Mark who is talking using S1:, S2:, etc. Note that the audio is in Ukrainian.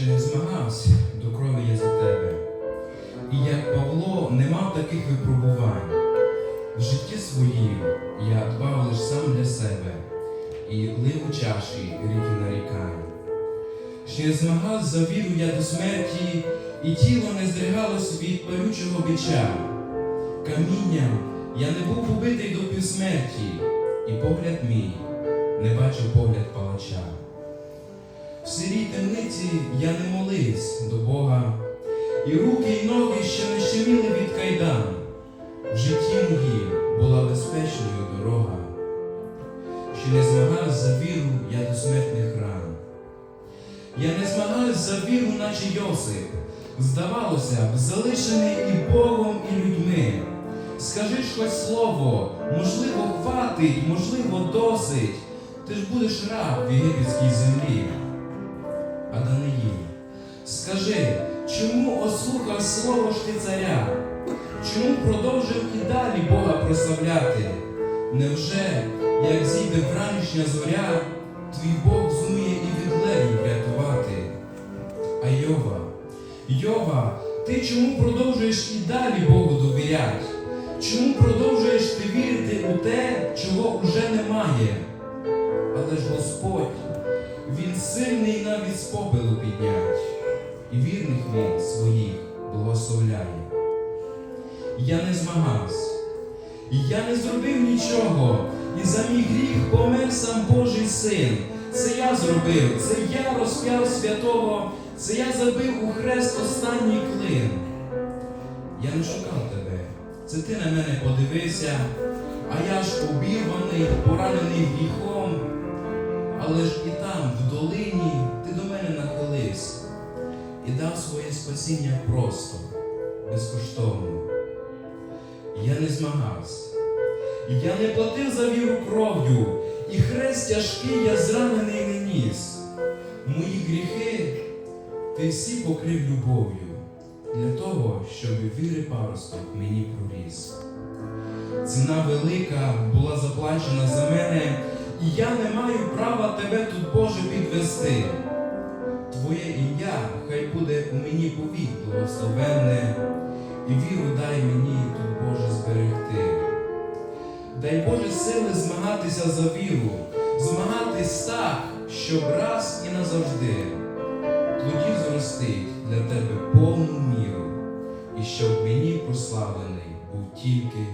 S1: ще не змагався, до крові я за тебе. І як Павло не мав таких випробувань. В житті своїм я дбав лиш сам для себе і лив у чаші ріки нарікань. Ще змагав за віру я до смерті, і тіло не здригалось від палючого бича. Камінням я не був побитий до півсмерті, і погляд мій не бачив погляд палача. В сирій темниці я не молився до Бога, і руки й ноги ще не щеміли від кайдан. В житті моїм була безпечною дорога, що не змагав за віру я до смертних ран. Я не змагаюсь за віру, наче Йосип. Здавалося б, залишений і Богом, і людьми. Скажи ж хоч слово, можливо, хватить, можливо, досить. Ти ж будеш раб в єгипетській землі. А Даниїл, скажи, чому ослухав слово ж ти царя? Чому продовжив і далі Бога прославляти? Невже, як зійде вранішня зоря, твій Бог зуміє і від левів врятувати? А Йова, Йова, ти чому продовжуєш і далі Богу довіряти? Чому продовжуєш ти вірити у те, чого уже немає? Але ж Господь, Він сильний навіть з попелу піднять, і вірних він своїх благословляє. Я не змагався, я не зробив нічого, і за мій гріх помер сам Божий син. Це я зробив, це я розп'яв святого, це я забив у хрест останній клин. Я не шукав тебе, це ти на мене подивився, а я ж обірваний, поранений гріхом. Але ж і там, в долині, ти до мене нахилився і дав своє спасіння просто, безкоштовно. Я не змагався, я не платив за віру кров'ю, і хрест тяжкий я зранений не ніс. Мої гріхи ти всі покрив любов'ю для того, щоб віри паросток мені проріс. Ціна велика була заплачена за мене, і я не маю права тебе тут, Боже, підвести. Твоє ім'я хай буде у мені повік благословенне, і віру дай мені тут, Боже, зберегти. Дай Боже сили змагатися за віру, змагатись так, щоб раз і назавжди тоді зростить для тебе повну міру, і щоб мені прославлений був тільки